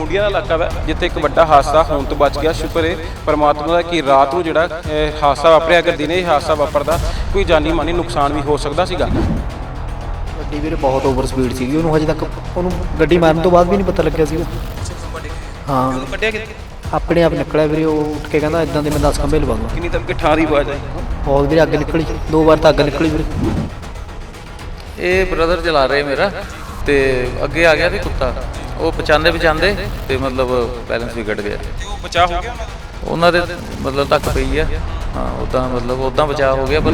ਮੁੰਡੀਆਂ ਦਾ ਇਲਾਕਾ ਵਾ ਜਿੱਥੇ ਇੱਕ ਵੱਡਾ ਹਾਦਸਾ ਹੋਣ ਤੋਂ ਬਚ ਗਿਆ। ਸ਼ੁਕਰ ਹੈ ਪਰਮਾਤਮਾ ਦਾ ਕਿ ਰਾਤ ਨੂੰ ਜਿਹੜਾ ਹਾਦਸਾ ਵਾਪਰਿਆ ਅਗਰ ਦਿਨੇ ਇਹ ਹਾਦਸਾ ਵਾਪਰਦਾ ਕੋਈ ਜਾਨੀ ਮਾਨੀ ਨੁਕਸਾਨ ਵੀ ਹੋ ਸਕਦਾ ਸੀਗਾ। ਗੱਡੀ ਵੀਰੇ ਬਹੁਤ ਓਵਰ ਸਪੀਡ ਸੀਗੀ ਉਹਨੂੰ ਹਜੇ ਤੱਕ ਉਹਨੂੰ ਗੱਡੀ ਮਾਰਨ ਤੋਂ ਬਾਅਦ ਵੀ ਨਹੀਂ ਪਤਾ ਲੱਗਿਆ ਸੀਗਾ। ਹਾਂ। ਕੱਢਿਆ ਕਿੱਥੇ? ਆਪਣੇ ਆਪ ਨਿਕਲਿਆ ਵੀਰੇ ਉਹ ਉੱਠ ਕੇ ਕਹਿੰਦਾ ਇਦਾਂ ਦੇ ਮੈਂ 10 ਖੰਭੇ ਲਵਾ ਦੂੰ ਕਿੰਨੀ ਤੱਕ ਕਿ ਠਾਂ ਦੀ ਆਵਾਜ਼ ਆਈ। ਬਹੁਤ ਵੀਰੇ ਅੱਗ ਨਿਕਲੀ। ਦੋ ਵਾਰ ਤਾਂ ਅੱਗ ਨਿਕਲੀ ਵੀਰੇ। ਇਹ ਬ੍ਰਦਰ ਚਲਾ ਰਹੇ ਮੇਰਾ ਤੇ ਅੱਗੇ ਆ ਗਿਆ ਸੀ ਕੁੱਤਾ। ਉਹ ਪਛਾਣਦੇ ਪਛਾਣਦੇ ਤੇ ਮਤਲਬ ਬੈਲੈਂਸ ਵਿਗੜ ਗਿਆ। ਤੇ ਉਹ ਬਚਾ ਹੋ ਗਿਆ ਉਹਨਾਂ ਦਾ? ਮਤਲਬ ਧੱਕ ਪਈ ਆ। ਹਾਂ ਉਦਾਂ ਮਤਲਬ ਉਦਾਂ ਬਚਾਅ ਹੋ ਗਿਆ ਪਰ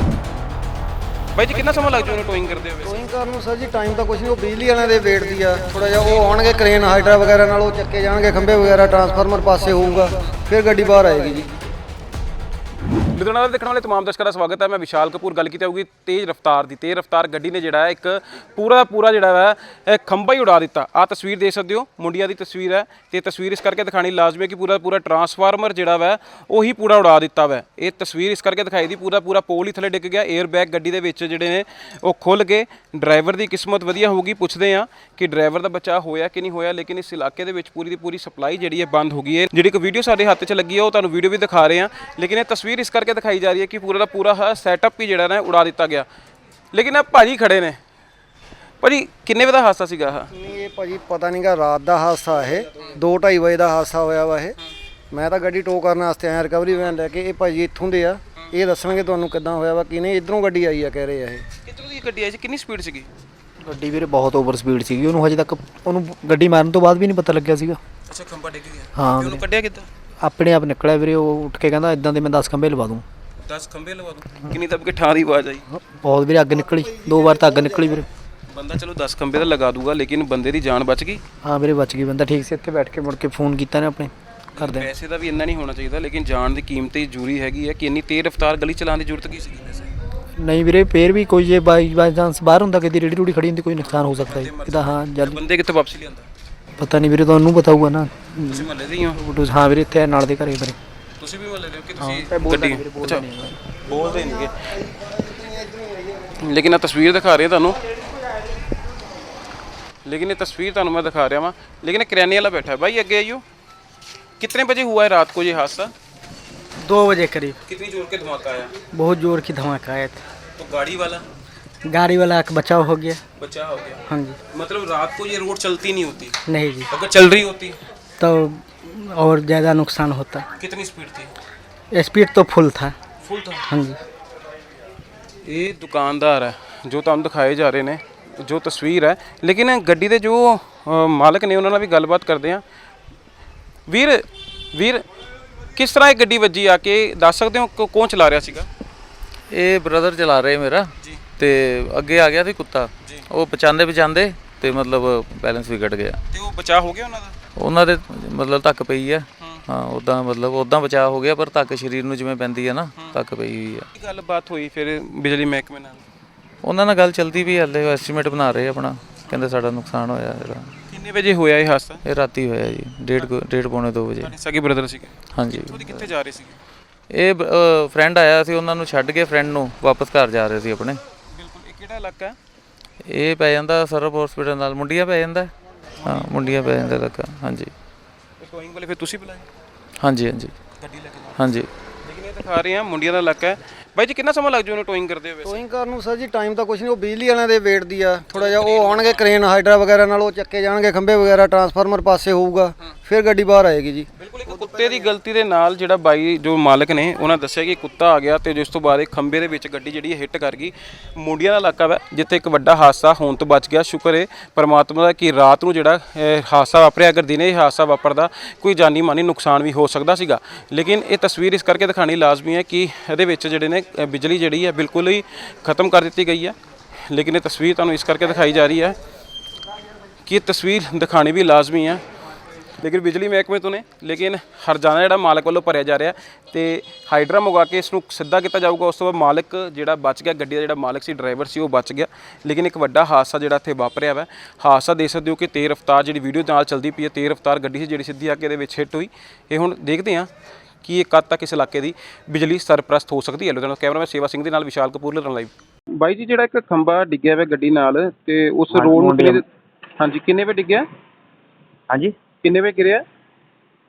ਬਾਈ ਜੀ ਕਿੰਨਾ ਸਮਾਂ ਲੱਗ ਜੂ ਇਹਨੂੰ ਟੋਇੰਗ ਕਰਦੇ ਹੋਏ ਟੋਇੰਗ ਕਰਨ ਨੂੰ ਸਰ ਜੀ ਟਾਈਮ ਤਾਂ ਕੁਝ ਨਹੀਂ ਉਹ ਬਿਜਲੀ ਵਾਲਿਆਂ ਦੇ ਵੇਟ ਦੀ ਆ। ਥੋੜਾ ਜਿਹਾ ਉਹ ਆਉਣਗੇ ਕ੍ਰੇਨ ਹਾਈਡਰਾ ਵਗੈਰਾ ਨਾਲ ਉਹ ਚੱਕੇ ਜਾਣਗੇ ਖੰਭੇ ਵਗੈਰਾ ਟਰਾਂਸਫਾਰਮਰ ਪਾਸੇ ਹੋਊਗਾ ਫਿਰ ਗੱਡੀ ਬਾਹਰ ਆਏਗੀ ਜੀ। ਲੁਧਿਆਣਾ ਦੇ ਦੇਖਣ ਵਾਲੇ ਤਮਾਮ ਦਰਸ਼ਕਾਂ ਦਾ ਸਵਾਗਤ ਹੈ। ਮੈਂ ਵਿਸ਼ਾਲ ਕਪੂਰ, ਗੱਲ ਕੀਤੀ ਜਾਊਗੀ ਤੇਜ਼ ਰਫ਼ਤਾਰ ਦੀ। ਤੇਜ਼ ਰਫ਼ਤਾਰ ਗੱਡੀ ਨੇ ਜਿਹੜਾ ਹੈ ਇੱਕ ਪੂਰਾ ਦਾ ਪੂਰਾ ਜਿਹੜਾ ਹੈ ਖੰਭਾ ਹੀ ਉਡਾ ਦਿੱਤਾ। ਆ ਤਸਵੀਰ ਦੇਖ ਸਕਦੇ ਹੋ, ਮੁੰਡਿਆਂ ਦੀ ਤਸਵੀਰ ਹੈ। ਤੇ ਤਸਵੀਰ ਇਸ ਕਰਕੇ ਦਿਖਾਣੀ ਲਾਜ਼ਮੀ ਹੈ ਕਿ ਪੂਰਾ ਦਾ ਪੂਰਾ ਟਰਾਂਸਫਾਰਮਰ ਜਿਹੜਾ ਵਾ, ਉਹੀ ਪੂਰਾ ਉਡਾ ਦਿੱਤਾ ਵਾ। ਇਹ ਤਸਵੀਰ ਇਸ ਕਰਕੇ ਦਿਖਾਈ ਦੀ, ਪੂਰਾ ਪੂਰਾ ਪੋਲ ਹੀ ਥੱਲੇ ਡਿੱਗ ਗਿਆ। 에ਅਰ ਬੈਗ ਗੱਡੀ ਦੇ ਵਿੱਚ ਜਿਹੜੇ ਨੇ, ਉਹ ਖੁੱਲ ਗਏ। ਡਰਾਈਵਰ ਦੀ ਕਿਸਮਤ ਵਧੀਆ ਹੋਊਗੀ, ਪੁੱਛਦੇ ਆ ਕਿ ਡਰਾਈਵਰ ਦਾ ਬਚਾਅ ਹੋਇਆ ਕਿ ਨਹੀਂ ਹੋਇਆ, ਲੇਕਿਨ ਇਸ ਇਲਾਕੇ ਦੇ ਵਿੱਚ ਪੂਰੀ ਦੀ ਪੂਰੀ ਸਪਲਾਈ ਜਿਹੜੀ ਹੈ ਬੰਦ ਹੋ ਗਈ ਹੈ। ਜਿਹੜੀ ਇੱਕ ਵੀਡੀਓ ਸਾਡੇ ਹੱਥ 'ਚ ਲੱਗੀ ਹੈ, ਉਹ ਤੁਹਾਨੂੰ ਵੀਡੀਓ ਵੀ ਦਿਖਾ ਰਹੇ ਹਾਂ। ਲੇਕਿਨ ਇਹ ਤਸਵੀਰ ਇਸ ਕਰਕੇ ਦਿਖਾਈ ਜਾ ਰਹੀ ਹੈ ਕਿ ਪੂਰਾ ਦਾ ਪੂਰਾ ਸੈਟਅਪ ਹੀ ਜਿਹੜਾ ਨਾ ਉਡਾ ਦਿੱਤਾ ਗਿਆ। ਲੇਕਿਨ ਇਹ ਭਾਜੀ ਖੜੇ ਨੇ। ਭਾਜੀ ਕਿੰਨੇ ਵਜੇ ਦਾ ਹਾਦਸਾ ਸੀਗਾ ਨਹੀਂ ਇਹ ਭਾਜੀ ਪਤਾ ਨਹੀਂਗਾ ਰਾਤ ਦਾ ਹਾਦਸਾ ਇਹ। 2:30 ਵਜੇ ਦਾ ਹਾਦਸਾ ਹੋਇਆ ਵਾ ਇਹ। ਮੈਂ ਤਾਂ ਗੱਡੀ ਟੋ ਕਰਨ ਵਾਸਤੇ ਆਇਆ ਰਿਕਵਰੀ ਵੈਨ ਲੈ ਕੇ। ਇਹ ਭਾਜੀ ਇੱਥੋਂ ਦੇ ਆ। ਇਹ ਦੱਸਣਗੇ ਤੁਹਾਨੂੰ ਕਿੱਦਾਂ ਹੋਇਆ ਵਾ ਕਿ ਨਹੀਂ ਇਧਰੋਂ ਗੱਡੀ ਆਈ ਆ ਕਹਿ ਰਹੇ ਆ ਇਹ। ਕਿੱਥੋਂ ਦੀ ਗੱਡੀ ਆਈ ਸੀ? ਕਿੰਨੀ ਸਪੀਡ ਸੀਗੀ? ਗੱਡੀ ਵੀਰੇ ਬਹੁਤ ਓਵਰ ਸਪੀਡ ਸੀਗੀ। ਉਹਨੂੰ ਹਜੇ ਤੱਕ ਉਹਨੂੰ ਗੱਡੀ ਮਾਰਨ ਤੋਂ ਬਾਅਦ ਵੀ ਨਹੀਂ ਪਤਾ ਲੱਗਿਆ ਸੀਗਾ। ਅੱਛਾ ਖੰਭਾ ਡਿੱਗ ਗਿਆ। ਹਾਂ ਉਹਨੂੰ ਕੱਢਿਆ ਕਿੱਦਾਂ? ਆਪਣੇ ਆਪ ਨਿਕਲਿਆ ਵੀਰੇ ਉਹ ਉੱਠ ਕੇ ਕਹਿੰਦਾ ਇਦਾਂ ਦੇ ਮੈਂ 10 ਖੰਭੇ ਲਵਾ ਦੂੰ। 10 ਖੰਭੇ ਲਵਾ ਦੂੰ? ਕਿੰਨੀ ਤੱਕ ਕਿ ਠਾਂ ਦੀ ਆਵਾਜ਼ ਆਈ। ਬਹੁਤ ਵੀਰੇ ਅੱਗ ਨਿਕਲੀ। ਦੋ ਵਾਰ ਤਾਂ ਅੱਗ ਨਿਕਲੀ ਵੀਰੇ। ਬੰਦਾ ਚਲੋ 10 ਖੰਭੇ ਤਾਂ ਲਗਾ ਦੂਗਾ ਲੇਕਿਨ ਬੰਦੇ ਦੀ ਜਾਨ ਬਚ ਗਈ। ਹਾਂ ਵੀਰੇ ਬਚ ਗਈ। ਬੰਦਾ ਠੀਕ ਸੀ ਇੱਥੇ ਬੈਠ ਕੇ ਮੁੜ ਕੇ ਫੋਨ ਕੀਤਾ ਨੇ ਆਪਣੇ ਕਰਦੇ ਪੈਸੇ ਦਾ ਵੀ ਇੰਨਾ ਨਹੀਂ ਹੋਣਾ ਚਾਹੀਦਾ ਲੇਕਿਨ ਜਾਨ ਦੀ ਕੀਮਤ ਹੀ ਜ਼ਰੂਰੀ ਹੈਗੀ ਹੈ ਕਿ ਇੰਨੀ ਤੇਜ਼ ਰਫ਼ਤਾਰ ਗਲੀ ਚਲਾਉਣ ਦੀ ਜ਼ਰੂਰਤ ਕੀ ਸੀਗੀ ਵੈਸੇ ਨਹੀਂ ਵੀਰੇ ਫੇਰ ਵੀ ਕੋਈ ਜੇ ਬਾਈ ਬਾਈ ਚਾਂਸ ਬਾਹਰ ਹੁੰਦਾ ਕਿਤੇ ਰੇੜੀ ਰੂੜੀ ਖੜੀ ਹੁੰਦੀ ਕੋਈ ਨੁਕਸਾਨ ਹੋ ਸਕਦਾ ਹੈ ਇਹਦਾ ਹਾਂ ਜਦ ਬੰਦੇ ਕਿੱਥੇ ਵਾਪਸ ਲਿਆਂਦਾ? ਪਤਾ ਨਹੀਂ ਵੀਰੇ ਤੁਹਾਨੂੰ ਪਤਾ ਹੋਊਗਾ ਨਾ। ਤੁਸੀਂ ਮਹੱਲੇ ਦੇ ਹੀ ਹੋ ਫੋਟੋਜ਼ ਹਾਂ ਵੀਰੇ ਇੱਥੇ ਨਾਲ ਦੇ ਘਰੇ ਵੀਰੇ ਤੁਸੀਂ ਵੀ ਮਹੱਲੇ ਦੇ ਹੋ ਕਿ ਤੁਸੀਂ ਗੱਡੀ ਅੱਛਾ ਬੋਲਦੇ ਨਹੀਂਗੇ ਲੇਕਿਨ ਇਹ ਤਸਵੀਰ ਦਿਖਾ ਰਹੇ ਤੁਹਾਨੂੰ ਲੇਕਿਨ ਇਹ ਤਸਵੀਰ ਤੁਹਾਨੂੰ ਮੈਂ ਦਿਖਾ ਰਿਹਾ ਵਾਂ ਲੇਕਿਨ ਇਹ ਕਰਿਆਨੇ ਵਾਲਾ ਬੈਠਾ ਹੈ भाई आगे आइयो कितने बजे हुआ है रात को ये हादसा दो बजे करीब कितनी जोर के धमाका आया बहुत जोर की धमाका आया था तो गाड़ी वाला गाड़ी वाला का बचाव हो गया बचा हो गया हाँ जी मतलब रात को ये रोड चलती नहीं होती नहीं जी अगर चल रही होती तो और ज़्यादा नुकसान होता कितनी स्पीड थी स्पीड तो फुल था फुल था हाँ जी ਇਹ ਦੁਕਾਨਦਾਰ ਹੈ ਜੋ ਤੁਹਾਨੂੰ ਦਿਖਾਏ ਜਾ ਰਹੇ ਨੇ ਜੋ ਤਸਵੀਰ ਹੈ ਲੇਕਿਨ ਗੱਡੀ ਦੇ ਜੋ ਅ, ਮਾਲਕ ਨੇ ਉਹਨਾਂ ਨਾਲ ਵੀ ਗੱਲਬਾਤ ਕਰਦੇ ਆ ਵੀਰ ਵੀਰ ਕਿਸ ਤਰ੍ਹਾਂ ਇਹ ਗੱਡੀ ਵੱਜੀ ਆ ਕੇ ਦੱਸ ਸਕਦੇ ਹੋ ਕੌ- ਕੌਣ ਚਲਾ ਰਿਹਾ ਸੀਗਾ ਇਹ ਬ੍ਰਦਰ ਚਲਾ ਰਹੇ ਮੇਰਾ ਤੇ ਅੱਗੇ ਆ ਗਿਆ ਸੀ ਕੁੱਤਾ ਉਹ ਪਛਾਣਦੇ ਪਛਾਣਦੇ ਤੇ ਮਤਲਬ ਬੈਲੈਂਸ ਵਿਗੜ ਗਿਆ ਤੇ ਉਹ ਬਚਾਅ ਹੋ ਗਿਆ ਉਹਨਾਂ ਦਾ ਉਹਨਾਂ ਦੇ ਮਤਲਬ ਧੱਕ ਪਈ ਆ। ਹਾਂ। ਉਦਾਂ ਮਤਲਬ ਉਦਾਂ ਬਚਾਅ ਹੋ ਗਿਆ ਪਰ ਧੱਕ ਸਰੀਰ ਨੂੰ ਜਿਵੇਂ ਪੈਂਦੀ ਆ ਨਾ ਧੱਕ ਪਈ ਹੋਈ ਆ। ਕੀ ਗੱਲਬਾਤ ਹੋਈ ਫਿਰ ਬਿਜਲੀ ਮਹਿਕਮੇ ਨਾਲ? ਉਹਨਾਂ ਨਾਲ ਗੱਲ ਚਲਦੀ ਵੀ ਹਲੇ ਐਸਟੀਮੇਟ ਬਣਾ ਰਹੇ ਆਪਣਾ ਕਹਿੰਦੇ ਸਾਡਾ ਨੁਕਸਾਨ ਹੋਇਆ ਇਹਦਾ। ਕਿੰਨੇ ਵਜੇ ਹੋਇਆ ਇਹ ਹਾਦਸਾ? ਇਹ ਰਾਤੀ ਹੋਇਆ ਜੀ ਡੇਢ ਕੁ- ਡੇਢ ਪੌਣੇ 2 ਵਜੇ। ਤੁਹਾਡੇ ਸਗੇ ਬ੍ਰਦਰ ਸੀਗੇ? ਹਾਂਜੀ। ਉਹਦੀ ਕਿੱਥੇ ਜਾ ਰਹੇ ਸੀਗੇ? ਇਹ ਫਰੈਂਡ ਆਇਆ ਸੀ ਉਹਨਾਂ ਨੂੰ ਛੱਡ ਕੇ ਫਰੈਂਡ ਨੂੰ ਵਾਪਸ ਘਰ ਜਾ ਰਹੇ ਸੀ ਆਪਣੇ। ਬਿਲਕੁਲ ਇਹ ਕਿਹੜਾ ਇਲਾਕਾ ਹੈ? ਇਹ ਪੈ ਜਾਂਦਾ ਸਰਬ ਹਸਪੀਟਲ ਨਾਲ ਮੁੰਡੀਆਂ ਪੈ ਜਾਂਦਾ। ਹਾਂ ਮੁੰਡੀਆਂ ਪੈ ਜਾਂਦਾ ਲੱਗਾ ਹਾਂਜੀ। ਟੋਇੰਗ ਵਾਲੇ ਫਿਰ ਤੁਸੀਂ ਬੁਲਾਏ? ਹਾਂਜੀ ਹਾਂਜੀ। ਗੱਡੀ ਲੈ ਕੇ ਹਾਂਜੀ। ਲੇਕਿਨ ਇਹ ਦਿਖਾ ਰਹੇ ਆ ਮੁੰਡਿਆਂ ਦਾ ਇਲਾਕਾ ਹੈ। ਬਾਈ ਜੀ ਕਿੰਨਾ ਸਮਾਂ ਲੱਗ ਜੂ ਇਹਨੂੰ ਟੋਇੰਗ ਕਰਦੇ ਹੋਏ ਟੋਇੰਗ ਕਰਨ ਨੂੰ ਸਰ ਜੀ ਟਾਈਮ ਤਾਂ ਕੁਝ ਨਹੀਂ ਉਹ ਬਿਜਲੀ ਵਾਲਿਆਂ ਦੇ ਵੇਟ ਦੀ ਆ। ਥੋੜਾ ਜਿਹਾ ਉਹ ਆਉਣਗੇ ਕ੍ਰੇਨ ਹਾਈਡਰਾ ਵਗੈਰਾ ਨਾਲ ਉਹ ਚੱਕੇ ਜਾਣਗੇ ਖੰਭੇ ਵਗੈਰਾ ਟਰਾਂਸਫਾਰਮਰ ਪਾਸੇ ਹੋਊਗਾ ਫਿਰ ਗੱਡੀ ਬਾਹਰ ਆਏਗੀ ਜੀ। ਬਿਲਕੁਲ। ਕੁੱਤੇ ਦੀ ਗਲਤੀ ਦੇ ਨਾਲ ਜਿਹੜਾ ਬਾਈ ਜੋ ਮਾਲਕ ਨੇ ਉਹਨਾਂ ਦੱਸਿਆ ਕਿ ਕੁੱਤਾ ਆ ਗਿਆ ਤੇ ਜਿਸ ਤੋਂ ਬਾਅਦ ਇਹ ਖੰਬੇ ਦੇ ਵਿੱਚ ਗੱਡੀ ਜਿਹੜੀ ਹਿੱਟ ਕਰ ਗਈ। ਮੁੰਡੀਆਂ ਦਾ ਇਲਾਕਾ ਵਾ ਜਿੱਥੇ ਇੱਕ ਵੱਡਾ ਹਾਦਸਾ ਹੋਣ ਤੋਂ ਬਚ ਗਿਆ। ਸ਼ੁਕਰ ਹੈ ਪਰਮਾਤਮਾ ਦਾ ਕਿ ਰਾਤ ਨੂੰ ਜਿਹੜਾ ਇਹ ਹਾਦਸਾ ਵਾਪਰਿਆ ਅਗਰ ਦਿਨੇ ਇਹ ਹਾਦਸਾ ਵਾਪਰਦਾ ਕੋਈ ਜਾਨੀ ਮਾਨੀ ਨੁਕਸਾਨ ਵੀ ਹੋ ਸਕਦਾ ਸੀਗਾ। ਲੇਕਿਨ ਇਹ ਤਸਵੀਰ ਇਸ ਕਰਕੇ ਦਿਖਾਣੀ ਲਾਜ਼ਮੀ ਹੈ ਕਿ ਇਹਦੇ ਵਿੱਚ ਜਿਹੜੇ ਨੇ ਅ, ਬਿਜਲੀ ਜਿਹੜੀ ਹੈ ਬਿਲਕੁਲ ਹੀ ਖਤਮ ਕਰ ਦਿੱਤੀ ਗਈ ਹੈ। ਲੇਕਿਨ ਇਹ ਤਸਵੀਰ ਤੁਹਾਨੂੰ ਇਸ ਕਰਕੇ ਦਿਖਾਈ ਜਾ ਰਹੀ ਹੈ ਕਿ ਇਹ ਤਸਵੀਰ ਦਿਖਾਣੀ ਵੀ ਲਾਜ਼ਮੀ ਹੈ। ਲੇਕਿਨ ਬਿਜਲੀ ਮਹਿਕਮੇ ਤੋਂ ਨੇ ਲੇਕਿਨ ਹਰਜਾਨਾ ਜਿਹੜਾ ਮਾਲਕ ਵੱਲੋਂ ਭਰਿਆ ਜਾ ਰਿਹਾ ਤੇ ਹਾਈਡਰਾ ਮੰਗਵਾ ਕੇ ਇਸ ਨੂੰ ਸਿੱਧਾ ਕੀਤਾ ਜਾਊਗਾ ਉਸ ਤੋਂ ਬਾਅਦ ਮਾਲਕ ਜਿਹੜਾ ਬਚ ਗਿਆ ਗੱਡੀ ਦਾ ਜਿਹੜਾ ਮਾਲਕ ਸੀ ਡਰਾਈਵਰ ਸੀ ਉਹ ਬਚ ਗਿਆ। ਲੇਕਿਨ ਇੱਕ ਵੱਡਾ ਹਾਦਸਾ ਜਿਹੜਾ ਇੱਥੇ ਵਾਪਰਿਆ ਵਾ ਹਾਦਸਾ ਦੇਖ ਸਕਦੇ ਹੋ ਕਿ ਤੇਜ਼ ਰਫ਼ਤਾਰ ਜਿਹੜੀ ਵੀਡੀਓ ਨਾਲ ਚੱਲਦੀ ਪਈ ਹੈ ਤੇਜ਼ ਰਫ਼ਤਾਰ ਗੱਡੀ ਸੀ ਜਿਹੜੀ ਸਿੱਧੀ ਆ ਕੇ ਇਹਦੇ ਵਿੱਚ ਹਿੱਟ ਹੋਈ। ਇਹ ਹੁਣ ਦੇਖਦੇ ਹਾਂ ਕਿ ਇਹ ਕਦ ਤੱਕ ਇਸ ਇਲਾਕੇ ਦੀ ਬਿਜਲੀ ਸਰਪ੍ਰਸਤ ਹੋ ਸਕਦੀ ਹੈ। ਲੁਧਿਆਣਾ ਕੈਮਰਾਮੈਨ ਸੇਵਾ ਸਿੰਘ ਦੇ ਨਾਲ ਵਿਸ਼ਾਲ ਕਪੂਰ ਲੁਧਿਆਣਾ ਲਾਈਵ ਬਾਈ ਜੀ ਜਿਹੜਾ ਇੱਕ ਖੰਭਾ ਡਿੱਗਿਆ ਹੋਇਆ ਗੱਡੀ ਨਾਲ ਤੇ ਉਸ ਰੋਡ ਨੂੰ ਹਾਂਜੀ ਕਿੰਨੇ ਵੇ ਡਿੱਗਿਆ? ਹਾਂਜੀ। ਕਿੰਨੇ ਵਜੇ ਗਿਰਿਆ?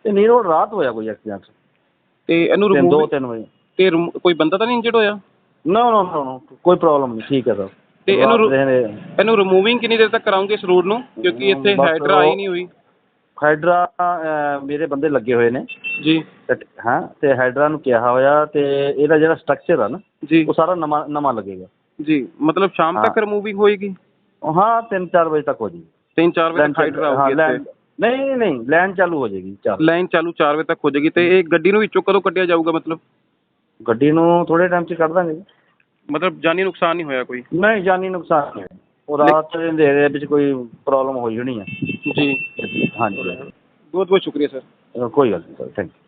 ਤੇ ਨਹੀਂ ਉਹ ਰਾਤ ਹੋਇਆ ਕੋਈ ਐਕਸੀਡੈਂਟ ਤੇ ਇਹਨੂੰ ਤਿੰਨ ਦੋ ਤਿੰਨ ਵਜੇ। ਤੇ ਕੋਈ ਬੰਦਾ ਤਾਂ ਨਹੀਂ ਇੰਜਰਡ ਹੋਇਆ? ਨੋ ਨੋ ਨੋ ਨੋ ਕੋਈ ਪ੍ਰੋਬਲਮ ਨਹੀਂ ਠੀਕ ਹੈ ਸਰ। ਤੇ ਇਹਨੂੰ ਰੋ- ਇਹਨੂੰ ਰਿਮੂਵਿੰਗ ਕਿੰਨੀ ਦੇਰ ਤੱਕ ਕਰਾਉਂਗੇ ਇਸ ਰੋਡ ਨੂੰ ਕਿਉਂਕਿ ਇੱਥੇ ਬਸ ਹਾਈਡਰਾ ਆਈ ਉਹ- ਨਹੀਂ ਹੋਈ। ਹਾਈਡਰਾ ਅਹ, ਮੇਰੇ ਬੰਦੇ ਲੱਗੇ ਹੋਏ ਨੇ। ਜੀ। ਤੇ ਹਾਂ ਤੇ ਹਾਈਡਰਾ ਨੂੰ ਕਿਹਾ ਹੋਇਆ ਤੇ ਇਹਦਾ ਜਿਹੜਾ ਸਟਰਕਚਰ ਆ ਨਾ ਜੀ। ਉਹ ਸਾਰਾ ਨਵਾਂ ਨਵਾਂ ਲੱਗੇਗਾ। ਜੀ ਮਤਲਬ ਸ਼ਾਮ ਤੱਕ। ਰਿਮੂਵਿੰਗ ਹੋਏਗੀ? ਹਾਂ 3-4 ਵਜੇ ਤੱਕ ਹੋ ਜਾਏਗੀ। 3-4 ਵਜੇ ਤੱਕ ਹਾਈਡਰਾ ਹਾਂ, ਆਊਗੀ ਲੈਣ- ਇੱਥੇ। ਨਹੀਂ ਨਹੀਂ ਲਾਈਨ ਚਾਲੂ ਹੋ ਜਾਏਗੀ ਚਾਰ ਲਾਈਨ ਚਾਲੂ 4 ਵਜੇ ਤੱਕ ਹੋ ਜਾਏਗੀ ਤੇ ਇਹ ਗੱਡੀ ਨੂੰ ਵਿੱਚੋਂ ਕਦੋਂ ਕੱਢਿਆ ਜਾਊਗਾ ਮਤਲਬ? ਗੱਡੀ ਨੂੰ ਥੋੜੇ ਟਾਈਮ 'ਚ ਕੱਢ ਦਾਂਗੇ। ਮਤਲਬ ਜਾਨੀ ਨੁਕਸਾਨ ਨਹੀਂ ਹੋਇਆ ਕੋਈ? ਨਹੀਂ ਜਾਨੀ ਨੁਕਸਾਨ ਨਹੀਂ ਹੋਇਆ। ਉਹ ਰਾਤ ਦੇ ਅੰਧੇਰੇ ਵਿੱਚ ਕੋਈ ਪ੍ਰੋਬਲਮ ਹੋਈ ਹੋਣੀ ਹੈ ਜੀ। ਹਾਂਜੀ। ਬਹੁਤ ਬਹੁਤ ਸ਼ੁਕਰੀਆ ਸਰ। ਕੋਈ ਗੱਲ ਨਹੀਂ ਸਰ ਥੈਂਕ ਯੂ